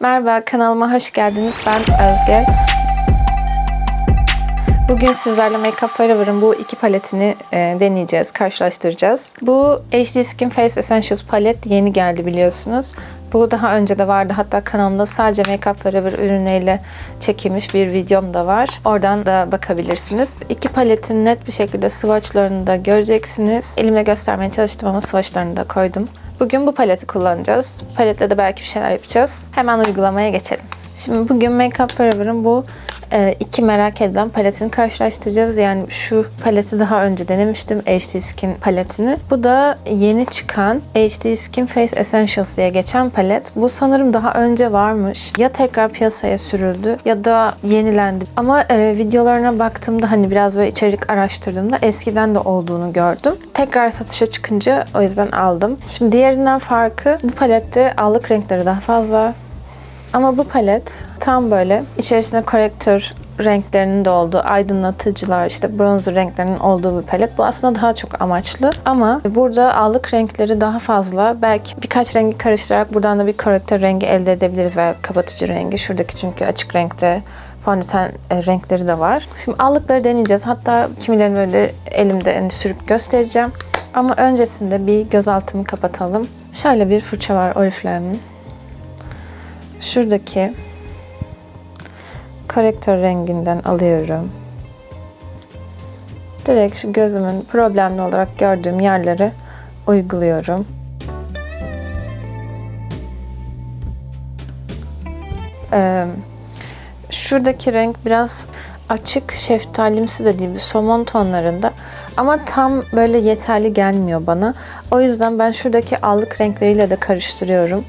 Merhaba, kanalıma hoş geldiniz. Ben Özge. Bugün sizlerle Makeup Forever'ın bu iki paletini e, deneyeceğiz, karşılaştıracağız. Bu HD Skin Face Essentials palet yeni geldi biliyorsunuz. Bu daha önce de vardı. Hatta kanalımda sadece Makeup Forever ürünleriyle çekilmiş bir videom da var. Oradan da bakabilirsiniz. İki paletin net bir şekilde swatchlarını da göreceksiniz. Elimle göstermeye çalıştım ama swatchlarını da koydum. Bugün bu paleti kullanacağız. Paletle de belki bir şeyler yapacağız. Hemen uygulamaya geçelim. Şimdi bugün Makeup Forever'ın bu e, iki merak edilen paletini karşılaştıracağız. Yani şu paleti daha önce denemiştim. HD Skin paletini. Bu da yeni çıkan HD Skin Face Essentials diye geçen palet. Bu sanırım daha önce varmış. Ya tekrar piyasaya sürüldü ya da yenilendi. Ama e, videolarına baktığımda hani biraz böyle içerik araştırdığımda eskiden de olduğunu gördüm. Tekrar satışa çıkınca o yüzden aldım. Şimdi diğerinden farkı bu palette allık renkleri daha fazla. Ama bu palet tam böyle içerisinde korektör renklerinin de olduğu, aydınlatıcılar, işte bronzer renklerinin olduğu bir palet. Bu aslında daha çok amaçlı ama burada allık renkleri daha fazla. Belki birkaç rengi karıştırarak buradan da bir korektör rengi elde edebiliriz veya kapatıcı rengi. Şuradaki çünkü açık renkte fondöten e, renkleri de var. Şimdi allıkları deneyeceğiz. Hatta kimilerini böyle elimde hani sürüp göstereceğim. Ama öncesinde bir gözaltımı kapatalım. Şöyle bir fırça var Oriflame'in. Şuradaki korektör renginden alıyorum. Direkt şu gözümün problemli olarak gördüğüm yerlere uyguluyorum. Ee, şuradaki renk biraz açık şeftalimsi de değil somon tonlarında ama tam böyle yeterli gelmiyor bana. O yüzden ben şuradaki allık renkleriyle de karıştırıyorum.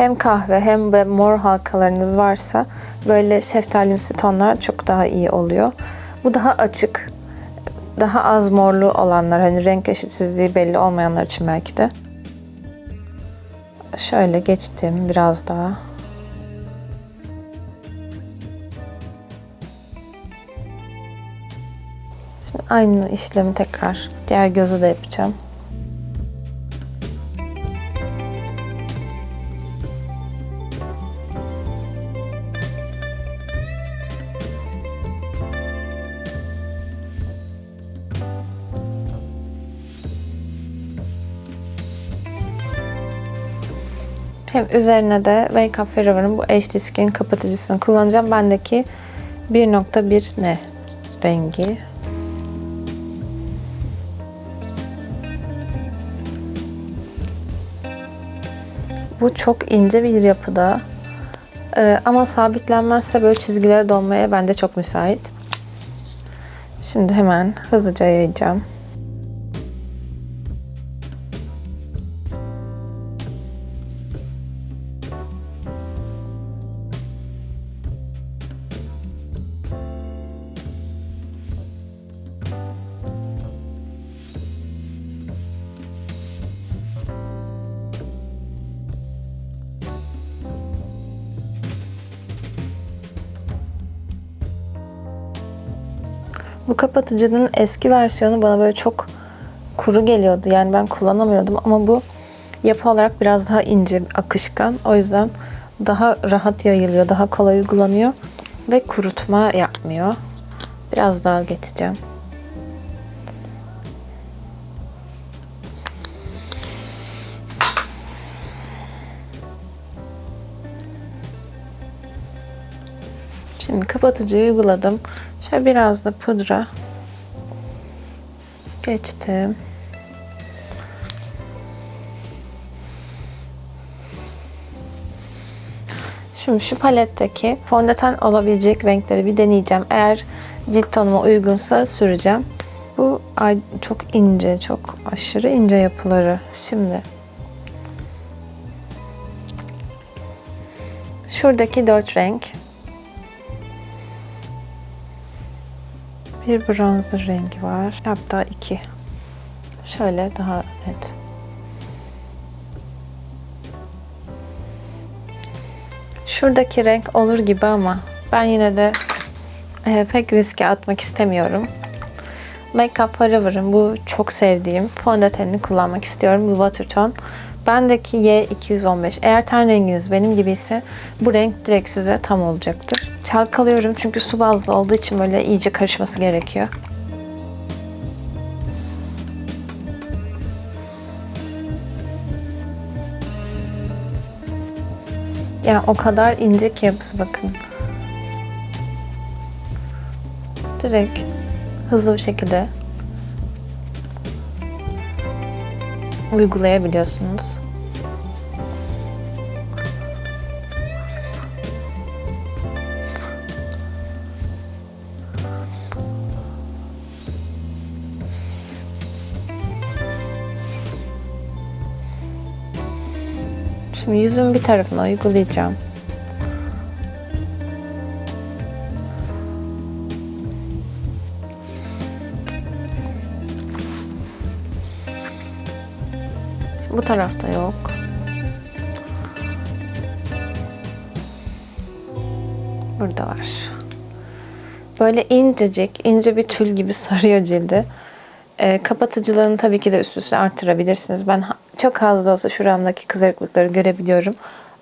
Hem kahve hem de mor halkalarınız varsa böyle şeftalimsi tonlar çok daha iyi oluyor. Bu daha açık, daha az morlu olanlar hani renk eşitsizliği belli olmayanlar için belki de. Şöyle geçtim biraz daha. Şimdi aynı işlemi tekrar diğer gözü de yapacağım. Hem üzerine de Wake Up Forever'ın bu HD Skin kapatıcısını kullanacağım. Bendeki 1.1 ne rengi. Bu çok ince bir yapıda. Ee, ama sabitlenmezse böyle çizgilere dolmaya bende çok müsait. Şimdi hemen hızlıca yayacağım. Bu kapatıcının eski versiyonu bana böyle çok kuru geliyordu. Yani ben kullanamıyordum ama bu yapı olarak biraz daha ince, akışkan. O yüzden daha rahat yayılıyor, daha kolay uygulanıyor ve kurutma yapmıyor. Biraz daha geçeceğim. Şimdi kapatıcıyı uyguladım. Şöyle biraz da pudra geçtim. Şimdi şu paletteki fondöten olabilecek renkleri bir deneyeceğim. Eğer cilt tonuma uygunsa süreceğim. Bu ay çok ince, çok aşırı ince yapıları. Şimdi şuradaki dört renk Bir bronzer rengi var. Hatta iki. Şöyle daha net. Şuradaki renk olur gibi ama ben yine de e, pek riske atmak istemiyorum. Make Up Forever'ın bu çok sevdiğim fondötenini kullanmak istiyorum. Bu Watertone Bendeki Y215. Eğer ten renginiz benim gibi ise bu renk direkt size tam olacaktır. Çalkalıyorum çünkü su bazlı olduğu için böyle iyice karışması gerekiyor. Yani o kadar ince ki yapısı bakın. Direkt hızlı bir şekilde uygulayabiliyorsunuz. Şimdi yüzün bir tarafına uygulayacağım. Bu tarafta yok. Burada var. Böyle incecik, ince bir tül gibi sarıyor cildi. Ee, kapatıcılarını tabii ki de üst üste arttırabilirsiniz. Ben çok az da olsa şuramdaki kızarıklıkları görebiliyorum.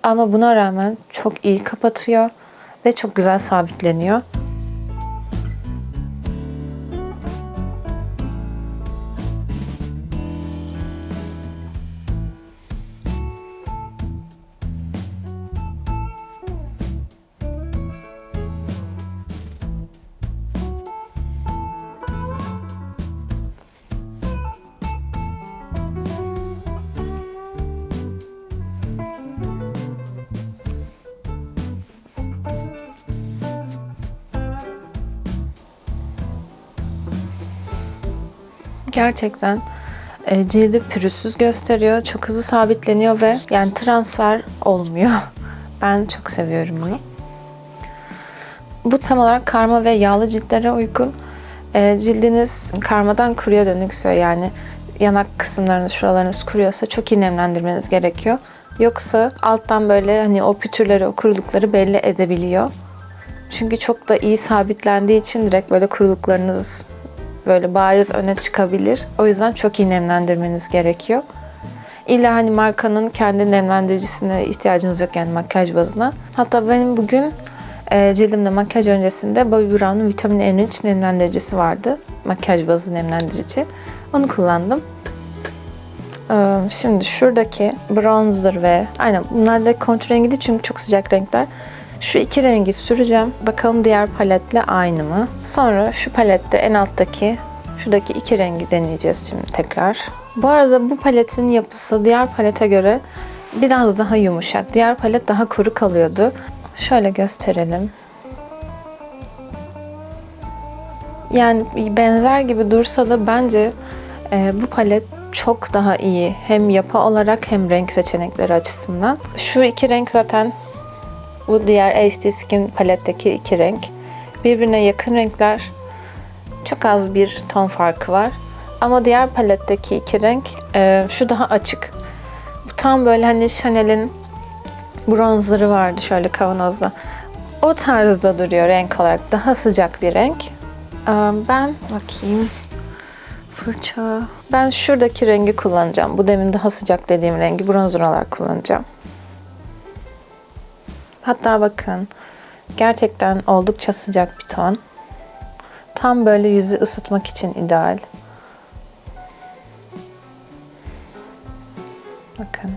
Ama buna rağmen çok iyi kapatıyor ve çok güzel sabitleniyor. Gerçekten e, cildi pürüzsüz gösteriyor. Çok hızlı sabitleniyor ve yani transfer olmuyor. Ben çok seviyorum bunu. Bu tam olarak karma ve yağlı ciltlere uygun. E, cildiniz karmadan kuruya dönükse yani yanak kısımlarınız, şuralarınız kuruyorsa çok iyi nemlendirmeniz gerekiyor. Yoksa alttan böyle hani o pütürleri, o kurulukları belli edebiliyor. Çünkü çok da iyi sabitlendiği için direkt böyle kuruluklarınız böyle bariz öne çıkabilir. O yüzden çok iyi nemlendirmeniz gerekiyor. İlla hani markanın kendi nemlendiricisine ihtiyacınız yok yani makyaj bazına. Hatta benim bugün e, cildimde makyaj öncesinde Bobbi Brown'un vitamin N3 nemlendiricisi vardı. Makyaj bazı nemlendirici. Onu kullandım. Ee, Şimdi şuradaki bronzer ve aynen bunlar da kontür rengi değil çünkü çok sıcak renkler. Şu iki rengi süreceğim. Bakalım diğer paletle aynı mı? Sonra şu palette en alttaki şuradaki iki rengi deneyeceğiz şimdi tekrar. Bu arada bu paletin yapısı diğer palete göre biraz daha yumuşak. Diğer palet daha kuru kalıyordu. Şöyle gösterelim. Yani benzer gibi dursa da bence e, bu palet çok daha iyi. Hem yapı olarak hem renk seçenekleri açısından. Şu iki renk zaten bu diğer HD Skin paletteki iki renk. Birbirine yakın renkler. Çok az bir ton farkı var. Ama diğer paletteki iki renk e, şu daha açık. Bu tam böyle hani Chanel'in bronzerı vardı şöyle kavanozda. O tarzda duruyor renk olarak. Daha sıcak bir renk. Ee, Ben bakayım. Fırça. Ben şuradaki rengi kullanacağım. Bu demin daha sıcak dediğim rengi bronzer olarak kullanacağım. Hatta bakın gerçekten oldukça sıcak bir ton. Tam böyle yüzü ısıtmak için ideal. Bakın.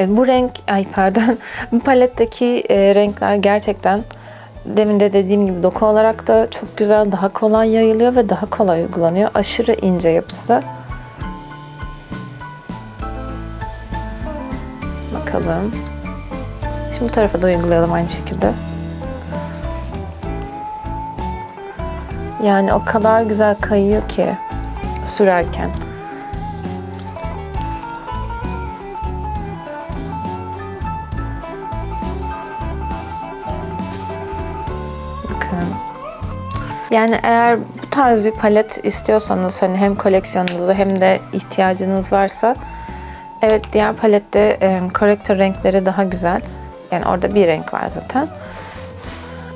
E, bu renk, ay pardon, bu paletteki e, renkler gerçekten demin de dediğim gibi doku olarak da çok güzel, daha kolay yayılıyor ve daha kolay uygulanıyor. Aşırı ince yapısı. Bakalım. Şimdi bu tarafa da uygulayalım aynı şekilde. Yani o kadar güzel kayıyor ki sürerken. Bakın. Yani eğer bu tarz bir palet istiyorsanız hani hem koleksiyonunuzda hem de ihtiyacınız varsa evet diğer palette e, corrector renkleri daha güzel. Yani orada bir renk var zaten.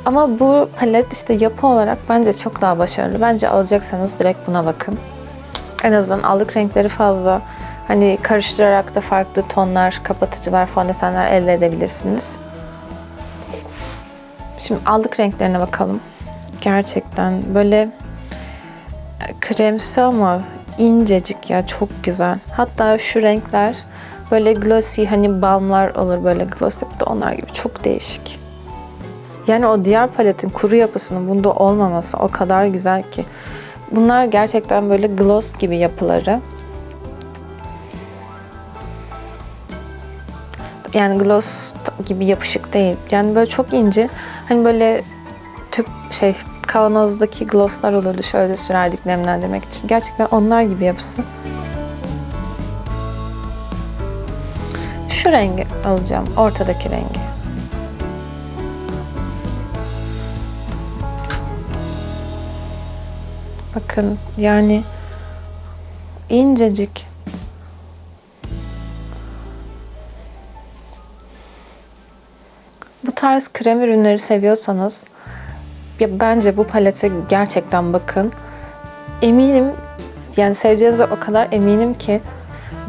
Ama bu palet işte yapı olarak bence çok daha başarılı. Bence alacaksanız direkt buna bakın. En azından allık renkleri fazla. Hani karıştırarak da farklı tonlar, kapatıcılar, fondötenler elde edebilirsiniz. Şimdi allık renklerine bakalım. Gerçekten böyle kremsi ama incecik ya çok güzel. Hatta şu renkler böyle glossy hani balmlar olur böyle glossy da onlar gibi çok değişik. Yani o diğer paletin kuru yapısının bunda olmaması o kadar güzel ki. Bunlar gerçekten böyle gloss gibi yapıları. Yani gloss gibi yapışık değil. Yani böyle çok ince. Hani böyle tüp şey kavanozdaki glosslar olurdu şöyle sürerdik nemlendirmek için. Gerçekten onlar gibi yapısı. Şu rengi alacağım. Ortadaki rengi. Bakın yani incecik. Bu tarz krem ürünleri seviyorsanız ya bence bu palete gerçekten bakın. Eminim yani seveceğinize o kadar eminim ki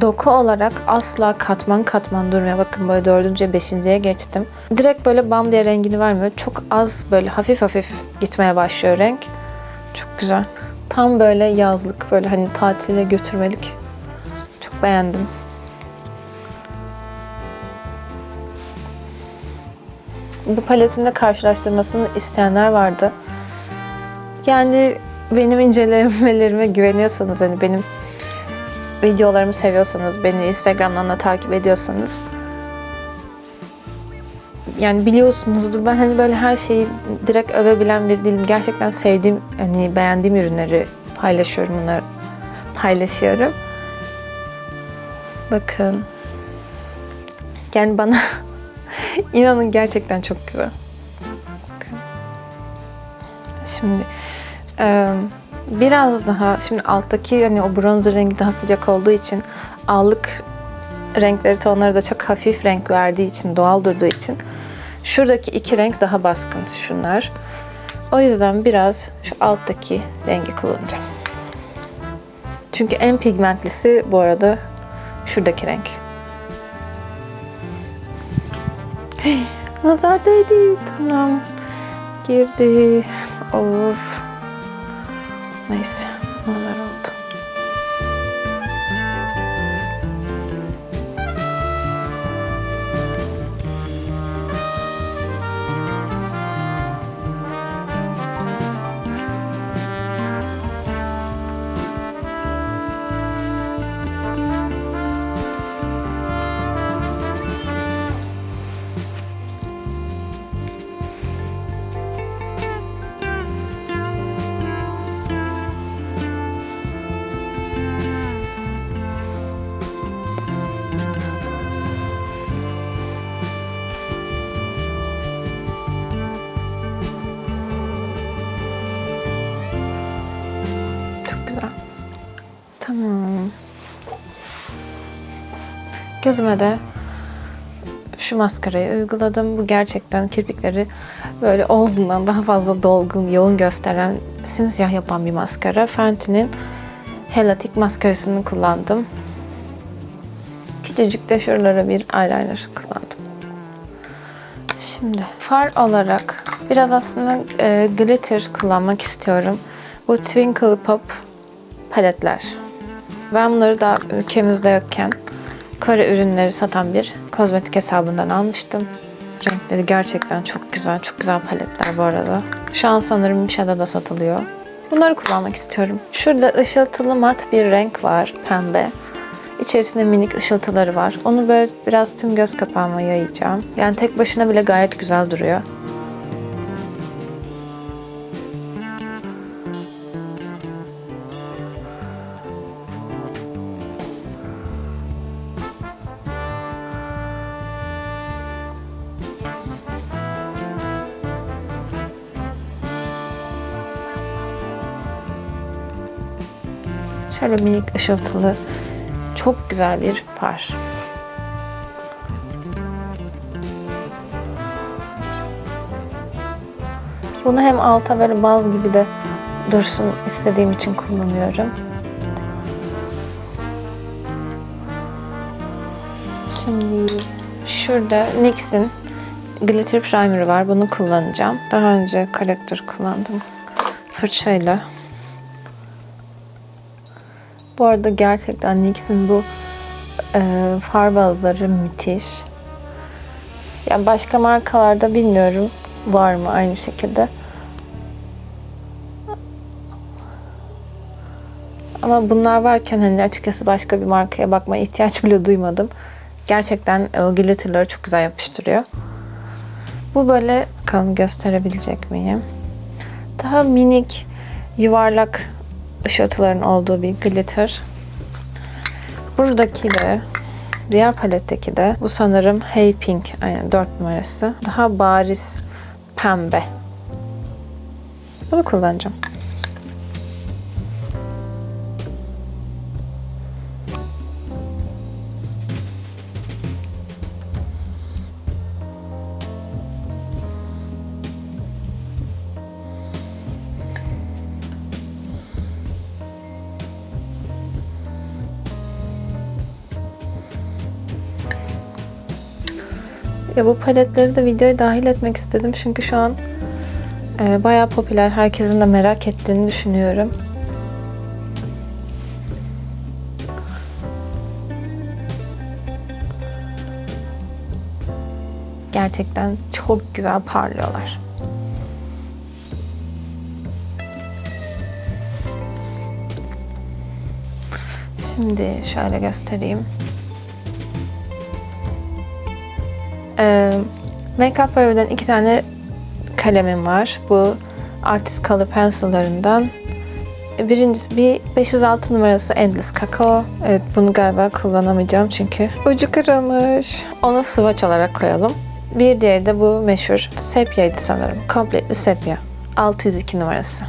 doku olarak asla katman katman durmuyor. Bakın böyle dördüncüye beşinciye geçtim. Direkt böyle bam diye rengini vermiyor. Çok az böyle hafif hafif gitmeye başlıyor renk. Çok güzel. Tam böyle yazlık böyle hani tatile götürmelik. Çok beğendim. Bu paletin de karşılaştırmasını isteyenler vardı. Yani benim incelemelerime güveniyorsanız hani benim videolarımı seviyorsanız, beni Instagram'dan da takip ediyorsanız yani biliyorsunuzdur ben hani böyle her şeyi direkt övebilen bir değilim. Gerçekten sevdiğim, hani beğendiğim ürünleri paylaşıyorum bunları paylaşıyorum. Bakın. Yani bana inanın gerçekten çok güzel. Şimdi biraz daha şimdi alttaki hani o bronzer rengi daha sıcak olduğu için allık renkleri tonları da çok hafif renk verdiği için doğal durduğu için şuradaki iki renk daha baskın şunlar. O yüzden biraz şu alttaki rengi kullanacağım. Çünkü en pigmentlisi bu arada şuradaki renk. Hey, nazar değdi. Tamam. Girdi. Of. Neyse. Gözüme de şu maskarayı uyguladım. Bu gerçekten kirpikleri böyle olduğundan daha fazla dolgun, yoğun gösteren, simsiyah yapan bir maskara. Fenty'nin Helatik maskarasını kullandım. Küçücük de şuralara bir eyeliner kullandım. Şimdi far olarak biraz aslında e, glitter kullanmak istiyorum. Bu Twinkle Pop paletler. Ben bunları daha ülkemizde yokken Kore ürünleri satan bir kozmetik hesabından almıştım. Renkleri gerçekten çok güzel. Çok güzel paletler bu arada. Şu an sanırım Misha'da da satılıyor. Bunları kullanmak istiyorum. Şurada ışıltılı mat bir renk var. Pembe. İçerisinde minik ışıltıları var. Onu böyle biraz tüm göz kapağıma yayacağım. Yani tek başına bile gayet güzel duruyor. Şöyle minik ışıltılı çok güzel bir far. Bunu hem alta böyle baz gibi de dursun istediğim için kullanıyorum. Şimdi şurada NYX'in Glitter Primer'ı var. Bunu kullanacağım. Daha önce karakter kullandım fırçayla bu arada gerçekten NYX'in bu e, far müthiş. Yani başka markalarda bilmiyorum var mı aynı şekilde. Ama bunlar varken hani açıkçası başka bir markaya bakmaya ihtiyaç bile duymadım. Gerçekten o glitterları çok güzel yapıştırıyor. Bu böyle bakalım gösterebilecek miyim? Daha minik yuvarlak ışıltıların olduğu bir glitter. Buradaki de diğer paletteki de bu sanırım Hey Pink aynen 4 numarası. Daha bariz pembe. Bunu kullanacağım. Ya bu paletleri de videoya dahil etmek istedim çünkü şu an e, bayağı popüler. Herkesin de merak ettiğini düşünüyorum. Gerçekten çok güzel parlıyorlar. Şimdi şöyle göstereyim. Ee, Makeup Forever'den iki tane kalemim var. Bu Artist Color Pencil'larından. Birincisi bir 506 numarası Endless Kakao. Evet bunu galiba kullanamayacağım çünkü ucu kırılmış. Onu swatch olarak koyalım. Bir diğeri de bu meşhur sepyaydı sanırım. Completely sepya. 602 numarası.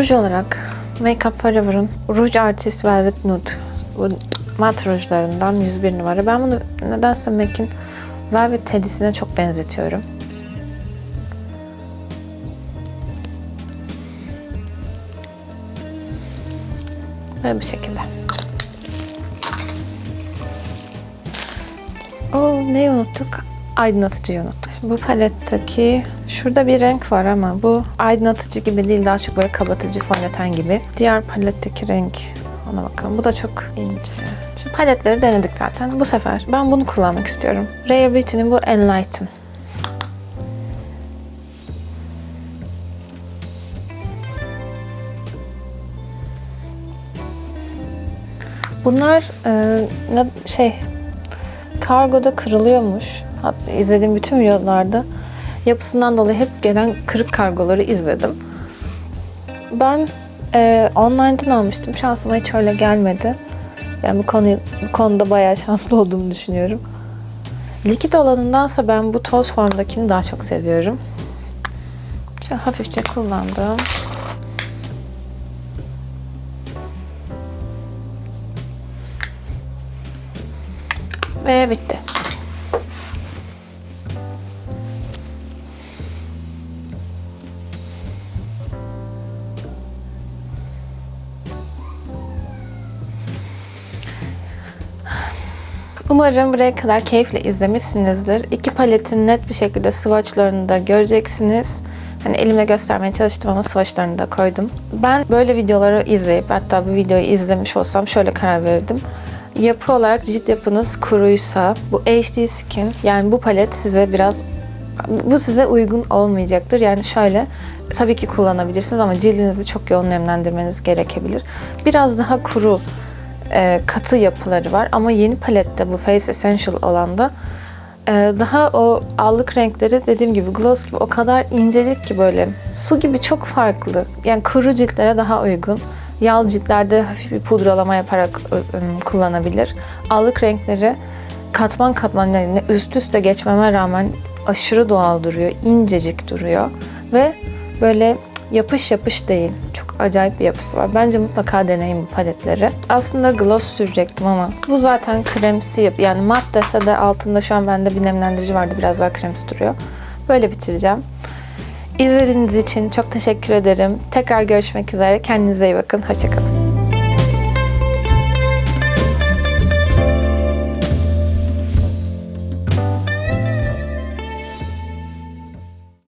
Ruj olarak Makeup Forever'ın Rouge Artist Velvet Nude. Bu mat rujlarından 101 numara. Ben bunu nedense MAC'in Velvet Teddy'sine çok benzetiyorum. Ve bu şekilde. Oo, neyi unuttuk? Aydınlatıcıyı unuttuk. Şimdi bu paletteki şurada bir renk var ama bu aydınlatıcı gibi değil daha çok böyle kapatıcı fondöten gibi. Diğer paletteki renk ona bakalım. Bu da çok ince. Şu paletleri denedik zaten. Bu sefer ben bunu kullanmak istiyorum. Rare Beauty'nin bu Enlighten. Bunlar e, şey kargoda kırılıyormuş. İzlediğim bütün videolarda yapısından dolayı hep gelen kırık kargoları izledim. Ben e, online'dan almıştım. Şansıma hiç öyle gelmedi. Yani bu, konu, bu konuda bayağı şanslı olduğumu düşünüyorum. Likit olanındansa ben bu toz formdakini daha çok seviyorum. Şöyle hafifçe kullandım. Ve bitti. Umarım buraya kadar keyifle izlemişsinizdir. İki paletin net bir şekilde swatchlarını da göreceksiniz. Hani elimle göstermeye çalıştım ama swatchlarını da koydum. Ben böyle videoları izleyip hatta bu videoyu izlemiş olsam şöyle karar verirdim. Yapı olarak cilt yapınız kuruysa bu HD Skin yani bu palet size biraz bu size uygun olmayacaktır. Yani şöyle tabii ki kullanabilirsiniz ama cildinizi çok yoğun nemlendirmeniz gerekebilir. Biraz daha kuru e, katı yapıları var ama yeni palette bu Face Essential olanda e, daha o allık renkleri dediğim gibi gloss gibi o kadar incecik ki böyle su gibi çok farklı. Yani kuru ciltlere daha uygun. Yağlı ciltlerde hafif bir pudralama yaparak ı, ı, kullanabilir. Allık renkleri katman katman yani üst üste geçmeme rağmen aşırı doğal duruyor, incecik duruyor ve böyle yapış yapış değil. Çok acayip bir yapısı var. Bence mutlaka deneyin bu paletleri. Aslında gloss sürecektim ama bu zaten kremsi yap yani mat dese de altında şu an bende bir nemlendirici vardı. Biraz daha kremsi duruyor. Böyle bitireceğim. İzlediğiniz için çok teşekkür ederim. Tekrar görüşmek üzere. Kendinize iyi bakın. Hoşçakalın.